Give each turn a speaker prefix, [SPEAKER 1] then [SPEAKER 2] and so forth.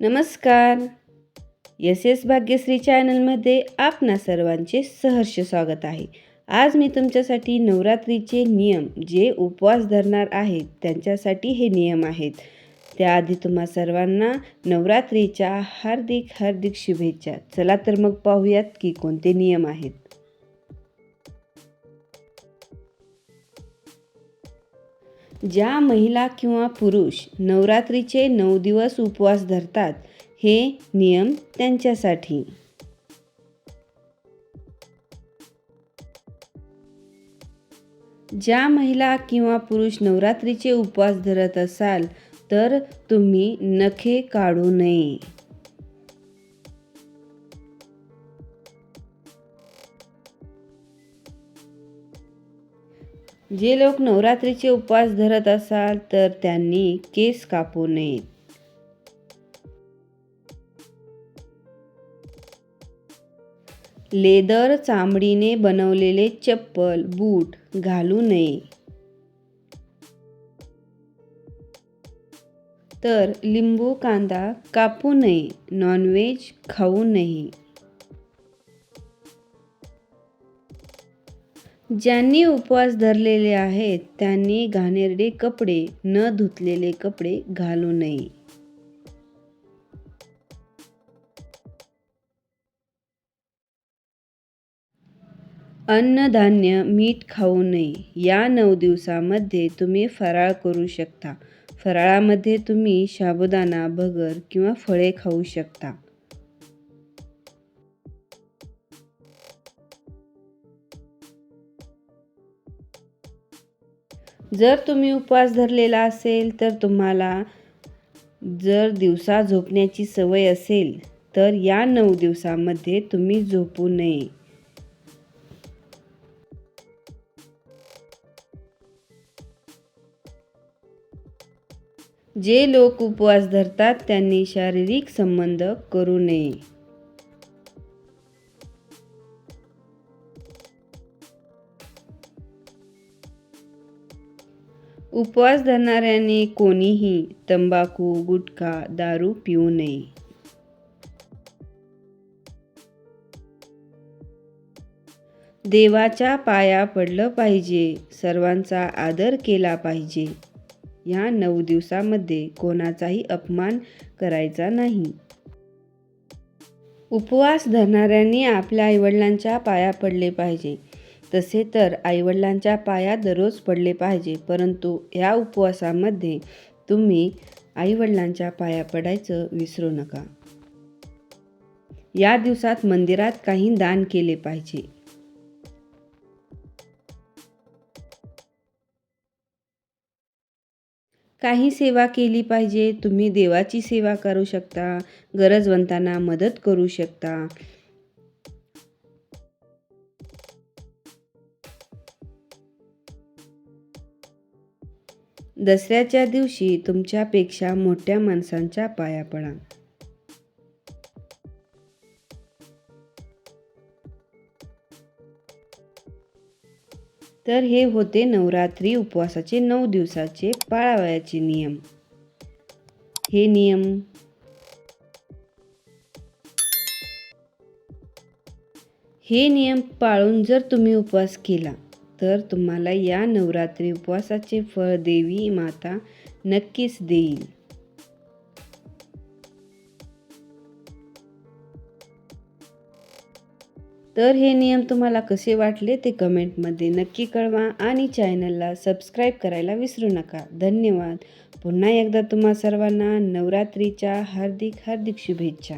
[SPEAKER 1] नमस्कार. S S Bhagyashree चॅनलमध्ये आपणा सर्वांचे सहर्ष स्वागत आहे. आज मी तुमच्यासाठी नवरात्रीचे नियम जे उपवास धरणार आहेत त्यांच्यासाठी हे नियम आहेत. त्याआधी तुम्हा सर्वांना नवरात्रीच्या हार्दिक हार्दिक शुभेच्छा. चला तर मग पाहूयात की कोणते नियम आहेत. ज्या महिला किंवा पुरुष नवरात्रीचे नऊ दिवस उपवास धरतात हे नियम त्यांच्यासाठी. ज्या महिला किंवा पुरुष नवरात्रीचे उपवास धरत असाल तर तुम्ही नखे काढू नये. जे लोक नवरात्रीचे उपवास धरत असाल तर त्यांनी केस कापू नयेत. लेदर चामडीने बनवलेले चप्पल बूट घालू नये. तर लिंबू कांदा कापू नये नॉनव्हेज खाऊ नये. ज्यांनी उपवास धरलेले आहेत त्यांनी घाणेरडे कपडे न धुतलेले कपडे घालू नये. अन्नधान्य मीठ खाऊ नये. या नऊ दिवसामध्ये तुम्ही फराळ करू शकता. फराळामध्ये तुम्ही साबुदाणा भगर किंवा फळे खाऊ शकता. जर तुम्ही उपवास धरलेला असेल तर तुम्हाला जर दिवसा झोपण्याची सवय असेल तर या नऊ दिवसामध्ये तुम्ही झोपू नये. जे लोक उपवास धरतात त्यांनी शारीरिक संबंध करू नये. उपवास धरणाऱ्यांनी कोणीही तंबाखू गुटखा दारू पिऊ नये. देवाच्या पाया पडलं पाहिजे सर्वांचा आदर केला पाहिजे. या नऊ दिवसामध्ये कोणाचाही अपमान करायचा नाही. उपवास धरणाऱ्यांनी आपल्या आईवडिलांच्या पाया पडले पाहिजे. तसे तर आईवडिलांच्या पाया दररोज पडले पाहिजे परंतु या उपवासामध्ये तुम्ही आईवडिलांच्या पाया पडायचं विसरू नका. या दिवसात मंदिरात काही दान केले पाहिजे. काही सेवा केली पाहिजे तुम्ही देवाची सेवा करू शकता गरजवंतांना मदत करू शकता. दसऱ्याच्या दिवशी तुमच्यापेक्षा मोठ्या माणसांच्या पाया पडा. तर हे होते नवरात्री उपवासाचे नऊ दिवसाचे पाळावयाचे नियम. हे नियम हे नियम पाळून जर तुम्ही उपवास केला तर तुम्हाला या नवरात्री उपवासाचे फळ देवी माता नक्कीच देईल. तर हे नियम तुम्हाला कसे वाटले ते कमेंटमध्ये नक्की कळवा आणि चॅनलला सबस्क्राईब करायला विसरू नका. धन्यवाद. पुन्हा एकदा तुम्हा सर्वांना नवरात्रीच्या हार्दिक हार्दिक शुभेच्छा.